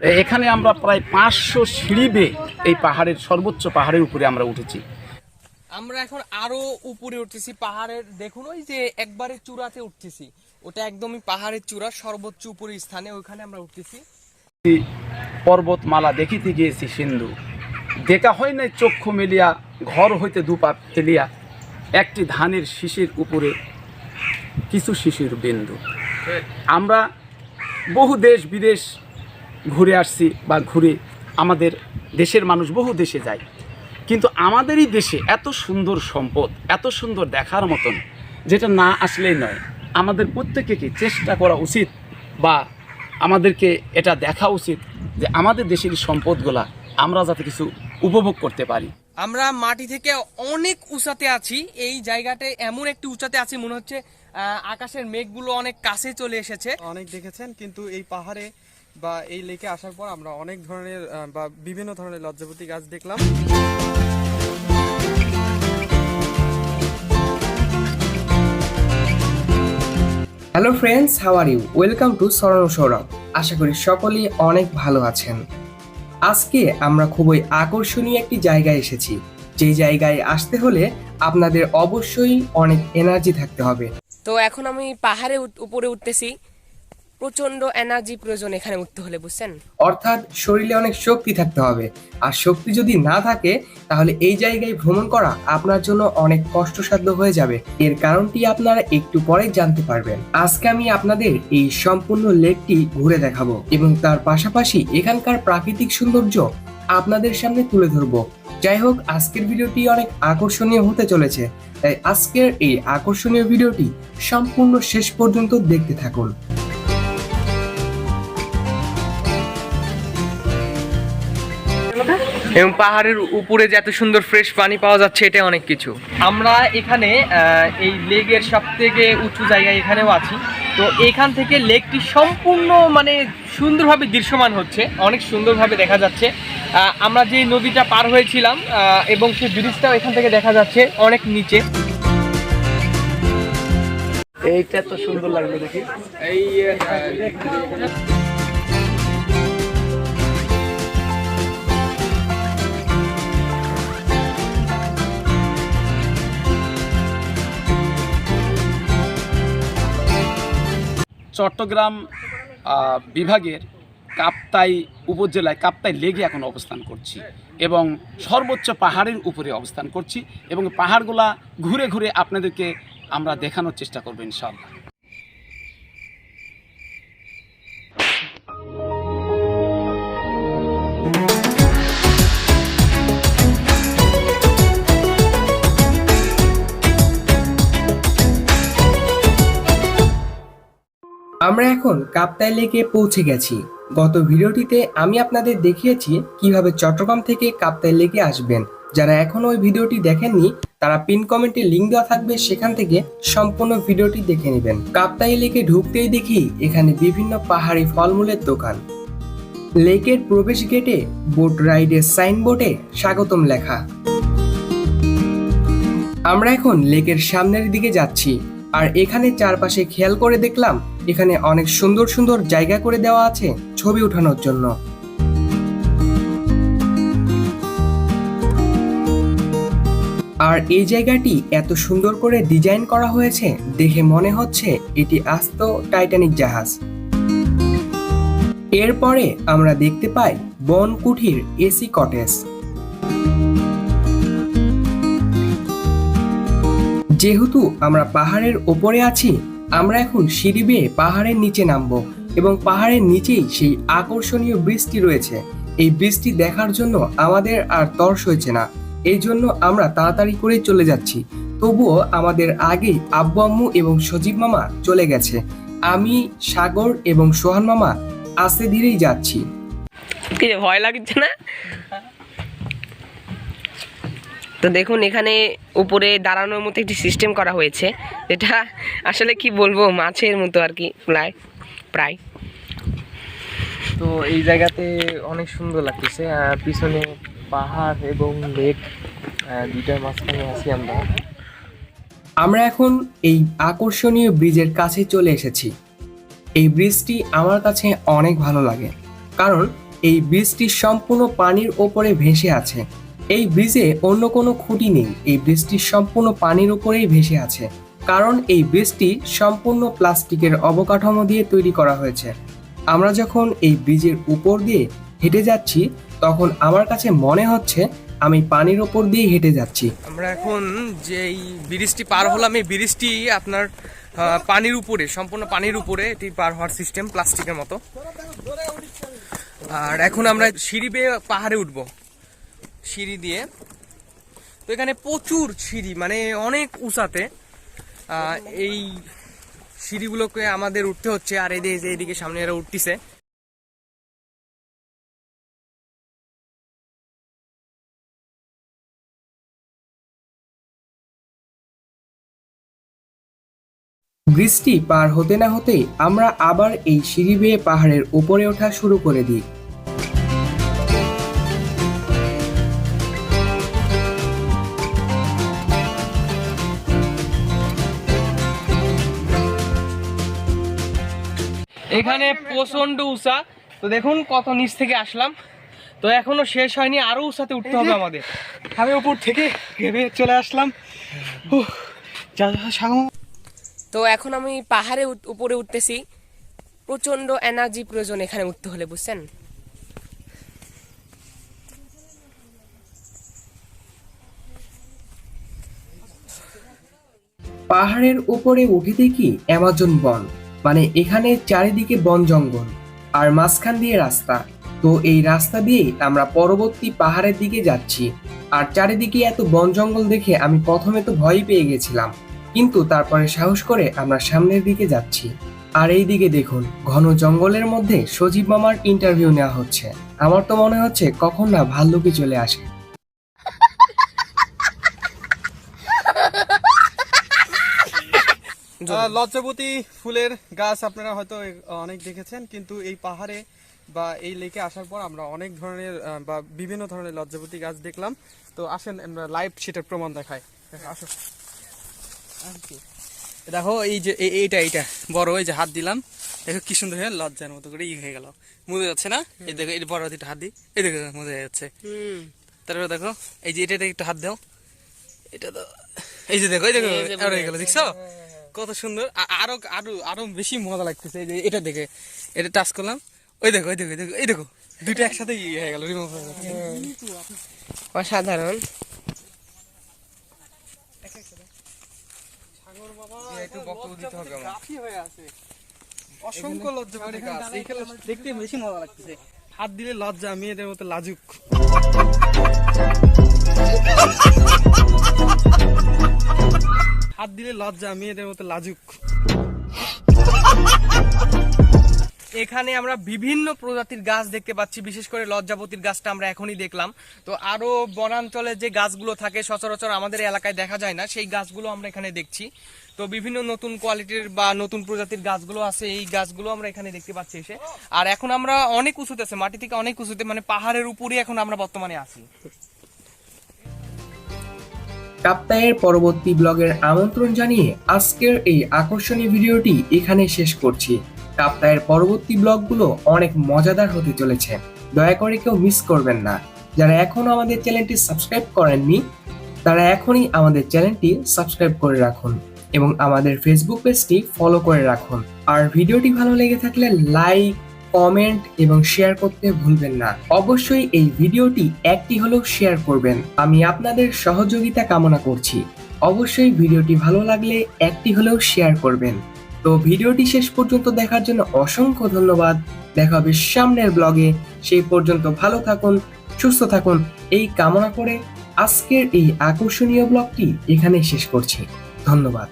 এখানে আমরা প্রায় পাঁচশো সিঁড়ি বেয়ে এই পাহাড়ের সর্বোচ্চ পাহাড়ের উপরে আমরা উঠেছি। আমরা এখন আরও উপরে উঠতেছি পাহাড়ের দেখুন ওই যে একবারে চূড়াতে উঠতেছি। ওটা একদমই পাহাড়ের চূড়া সর্বোচ্চ উপরের স্থানে ওইখানে আমরা উঠতেছি। পর্বতমালা দেখিতে গিয়েছি সিন্ধু। দেখা হয় নাই চক্ষু মেলিয়া ঘর হইতে দুপা ফেলিয়া একটি ধানের শিশির উপরে কিছু শিশির বিন্দু। আমরা বহু দেশ বিদেশ ঘুরে আসছি বা ঘুরে আমাদের দেশের মানুষ বহু দেশে যায়। কিন্তু আমাদেরই দেশে এত সুন্দর সম্পদ এত সুন্দর দেখার মতন যেটা না আসলেই নয়। আমাদের প্রত্যেকে চেষ্টা করা উচিত বা আমাদেরকে এটা দেখা উচিত যে আমাদের দেশের সম্পদগুলা আমরা যাতে কিছু উপভোগ করতে পারি? আমরা মাটি থেকে অনেক উঁচাতে আছি। এই জায়গাতে এমন একটি উঁচাতে আছি মনে হচ্ছে আকাশের মেঘগুলো অনেক কাছে চলে এসেছে। অনেক দেখেছেন কিন্তু এই পাহাড়ে বা এই লেকে আসার পর আমরা অনেক ধরনের বা বিভিন্ন ধরনের লজ্জাপতি গাছ দেখলাম। Hello friends how are you welcome to সরণ সৌরভ আশা করি সকলেই অনেক ভালো আছেন। আজকে আমরা খুবই আকর্ষণীয় একটি জায়গায় এসেছি। যে জায়গায় আসতে হলে আপনাদের অবশ্যই অনেক এনার্জি থাকতে হবে। তো এখন আমি পাহাড়ে উপরে উঠতেছি। প্রচণ্ড এনার্জি প্রয়োজন এখানে উঠতে হলে, বুঝছেন? অর্থাৎ শরীরে অনেক শক্তি থাকতে হবে। আর শক্তি যদি না থাকে, তাহলে এই জায়গায় ভ্রমণ করা আপনার জন্য অনেক কষ্টসাধ্য হয়ে যাবে। এর কারণটি আপনারা একটু পরে জানতে পারবেন। আজকে আমি আপনাদের এই সম্পূর্ণ লেকটি ঘুরে দেখাবো এবং তার পাশাপাশি এখানকার প্রাকৃতিক সৌন্দর্য আপনাদের সামনে তুলে ধরবো। যাই হোক, আজকের ভিডিওটি অনেক আকর্ষণীয় হতে চলেছে। তাই আজকের এই আকর্ষণীয় ভিডিওটি সম্পূর্ণ শেষ পর্যন্ত দেখতে থাকুন। এবং পাহাড়ের উপরে যে এত সুন্দর ফ্রেশ পানি পাওয়া যাচ্ছে এটা অনেক কিছু। আমরা এখানে এই লেগের সব থেকে উঁচু জায়গায় এখানেও আছি। তো এখান থেকে লেকটি সম্পূর্ণ মানে সুন্দরভাবে দৃশ্যমান হচ্ছে। অনেক সুন্দরভাবে দেখা যাচ্ছে। আমরা যে নদীটা পার হয়েছিলাম এবং সেই ব্রিজটাও এখান থেকে দেখা যাচ্ছে অনেক নিচে। এইটা তো সুন্দর লাগবে দেখি। এই চট্টগ্রাম বিভাগের কাপ্তাই উপজেলায়, কাপ্তাই লেগে এখন অবস্থান করছি এবং সর্বোচ্চ পাহাড়ের উপরে অবস্থান করছি এবং পাহাড়গুলা ঘুরে ঘুরে আপনাদেরকে আমরা দেখানোর চেষ্টা করব ইনশাআল্লাহ। আমরা এখন কাপ্তাই লেকে পৌঁছে গেছি। গত ভিডিওটিতে আমি আপনাদের দেখিয়েছি কীভাবে চট্টগ্রাম থেকে কাপ্তাই লেকে আসবেন। যারা এখনও ওই ভিডিওটি দেখেননি, তারা পিন কমেন্টে লিঙ্ক দেওয়া থাকবে, সেখান থেকে সম্পূর্ণ ভিডিওটি দেখে নেবেন। কাপ্তাই লেকে ঢুকতেই দেখি এখানে বিভিন্ন পাহাড়ি ফলমূলের দোকান। লেকের প্রবেশ গেটে বোট রাইডের সাইনবোর্ডে স্বাগতম লেখা। আমরা এখন লেকের সামনের দিকে যাচ্ছি, আর এখানে চারপাশে খেয়াল করে দেখলাম এখানে অনেক সুন্দর সুন্দর জায়গা করে দেওয়া আছে ছবি ওঠানোর জন্য। আর এই জায়গাটি এত সুন্দর করে ডিজাইন করা হয়েছে দেখে মনে হচ্ছে এটি আস্ত টাইটানিক জাহাজ। এরপরে আমরা দেখতে পাই বন কুঠির এসি কটেজ। যেহেতু আমরা পাহাড়ের ওপরে আছি আমরা এখন সিঁড়ি বেয়ে পাহাড়ের নিচে নামবো এবং পাহাড়ের নিচেই সেই আকর্ষণীয় বৃষ্টি রয়েছে। এই বৃষ্টি দেখার জন্য আমাদের আর তর্স হয়েছে না। এই জন্য আমরা তাড়াতাড়ি করে চলে যাচ্ছি। তবুও আমাদের আগেই আব্বু আম্মু এবং সজীব মামা চলে গেছে। আমি, সাগর এবং সোহান মামা আস্তে ধীরেই যাচ্ছি। ভয় লাগছে না? তো দেখুন এখানে উপরে দাঁড়ানোর মতো একটি সিস্টেম করা হয়েছে। এটা আসলে কি বলব মাছের মতো আর কি প্রায় প্রায়। তো এই জায়গাতে অনেক সুন্দর লাগতেছে। পিছনে পাহাড় এবং লেক দুইটার মাঝখানে আছি আমরা। আমরা এখন এই আকর্ষণীয় ব্রিজের কাছে চলে এসেছি। এই ব্রিজটি আমার কাছে অনেক ভালো লাগে কারণ এই ব্রিজটি সম্পূর্ণ পানির ওপরে ভেসে আছে। এই ব্রিজে অন্য কোনো খুঁটি নেই। এই ব্রিজটি সম্পূর্ণ পানির উপরেই ভেসে আছে। কারণ এই ব্রিজটি সম্পূর্ণ প্লাস্টিকের অবকাঠামো দিয়ে তৈরি করা হয়েছে। আমরা যখন এই ব্রিজের উপর দিয়ে হেঁটে যাচ্ছি, তখন আমার কাছে মনে হচ্ছে আমি পানির ওপর দিয়ে হেঁটে যাচ্ছি। আমরা এখন যে এই ব্রিজটি পার হলাম, এই ব্রিজটি আপনার পানির উপরে, সম্পূর্ণ পানির উপরে এটি পার হওয়ার সিস্টেম প্লাস্টিকের মতো। আর এখন আমরা সিঁড়ি বেয়ে পাহাড়ে উঠব। সিঁড়ি দিয়ে। তো এখানে প্রচুর সিঁড়ি মানে অনেক উঁচাতে। এই সিঁড়িগুলোকে আমাদের উঠতে হচ্ছে, আর এই যে এইদিকে সামনে এরা উঠতেছে। বৃষ্টি পার হতে না হতেই আমরা আবার এই সিঁড়ি বেয়ে পাহাড়ের উপরে ওঠা শুরু করে দিই। এখানে প্রচণ্ড উঁচা তো দেখুন কত নিচ থেকে আসলাম। তো এখনও শেষ হয়নি আরও উঁচাতে উঠতে হবে আমাদের। আমি উপর থেকে ভেবে চলে আসলাম। তো এখন আমি পাহাড়ে উপরে উঠতেছি। প্রচণ্ড এনার্জি প্রয়োজন এখানে উঠতে হলে বুঝছেন? পাহাড়ের উপরে উঠে দেখি অ্যামাজন বন। মানে এখানে চারিদিকে বন জঙ্গল আর মাঝখান দিয়ে রাস্তা। তো এই রাস্তা দিয়ে আমরা পরবর্তী পাহাড়ের দিকে যাচ্ছি। আর চারিদিকে এত বন জঙ্গল দেখে আমি প্রথমে তো ভয় পেয়ে গেছিলাম। কিন্তু তারপরে সাহস করে আমরা সামনের দিকে যাচ্ছি। আর এই দিকে দেখুন, ঘন জঙ্গলের মধ্যে সজীব মামার ইন্টারভিউ নেওয়া হচ্ছে। আমার তো মনে হচ্ছে কখন না ভাল্লুকি চলে আসে। লজ্জাবতী ফুলের গাছ আপনারা হয়তো অনেক দেখেছেন কিন্তু এই পাহাড়ে বা এই লেকে আসার পর আমরা অনেক ধরনের বা বিভিন্ন ধরনের লজ্জাবতী গাছ দেখলাম। তো আসেন আমরা লাইভ সেটার প্রমাণ দেখাই। আসো। দেখো এই যে এইটা এইটা। বড় এই যে হাত দিলাম। দেখো কি সুন্দর হয়ে লজ্জার মতো করে ই হয়ে গেল। মুদে যাচ্ছে না? এই দেখো এই বড় হাত দিই। এই দেখো মুদে যাচ্ছে। তারপরে দেখো এই যে এটা একটু হাত দাও। এটা তো এই যে দেখো এই দেখো আর হয়ে গেল দেখছ? কত সুন্দর। আরও আরও আরও বেশি মজা লাগতেছে। এটা দেখে এটা টাচ করলাম। ওই দেখো ওই দেখো দেখো এই দেখো দুইটা একসাথে ই হয়ে গেল রিমুভ হয়ে গেছে অসাধারণ। অসংখ্য এইখানে দেখতে বেশি মজা লাগতেছে। হাত দিলে লজ্জা মেয়েদের মতো লাজুক। হাত দিলে লজ্জা, মেয়েদের মতো লাজুক। এখানে আমরা বিভিন্ন প্রজাতির গাছ দেখতে পাচ্ছি, বিশেষ করে লজ্জাপতির গাছটা আমরা এখনই দেখলাম। তো আরও বনাঞ্চলে যে গাছগুলো থাকে, সচরাচর আমাদের এলাকায় দেখা যায় না, সেই গাছগুলো আমরা এখানে দেখছি। তো বিভিন্ন নতুন কোয়ালিটির বা নতুন প্রজাতির গাছগুলো আছে, এই গাছগুলো আমরা এখানে দেখতে পাচ্ছি এসে। আর এখন আমরা অনেক উঁচুতে আছে, মাটি থেকে অনেক উঁচুতে মানে পাহাড়ের উপরে এখন আমরা বর্তমানে আছি। কাপ্তায়ের পরবর্তী ব্লগের আমন্ত্রণ জানিয়ে আজকের এই আকর্ষণীয় ভিডিওটি এখানে শেষ করছি। কাপ্তায়ের পরবর্তী ব্লগগুলো অনেক মজাদার হতে চলেছে। দয়া করে কেউ মিস করবেন না। যারা এখনও আমাদের চ্যানেলটি সাবস্ক্রাইব করেননি, তারা এখনই আমাদের চ্যানেলটি সাবস্ক্রাইব করে রাখুন এবং আমাদের ফেসবুক পেজটি ফলো করে রাখুন। আর ভিডিওটি ভালো লেগে থাকলে লাইক কমেন্ট এবং শেয়ার করতে ভুলবেন না। অবশ্যই এই ভিডিওটি একটি হলেও শেয়ার করবেন। আমি আপনাদের সহযোগিতা কামনা করছি। অবশ্যই ভিডিওটি ভালো লাগলে একটি হলেও শেয়ার করবেন। তো ভিডিওটি শেষ পর্যন্ত দেখার জন্য অসংখ্য ধন্যবাদ। দেখা হবে সামনের ব্লগে সেই পর্যন্ত ভালো থাকুন, সুস্থ থাকুন। এই কামনা করে আজকের এই আকর্ষণীয় ব্লগটি এখানে শেষ করছি। ধন্যবাদ।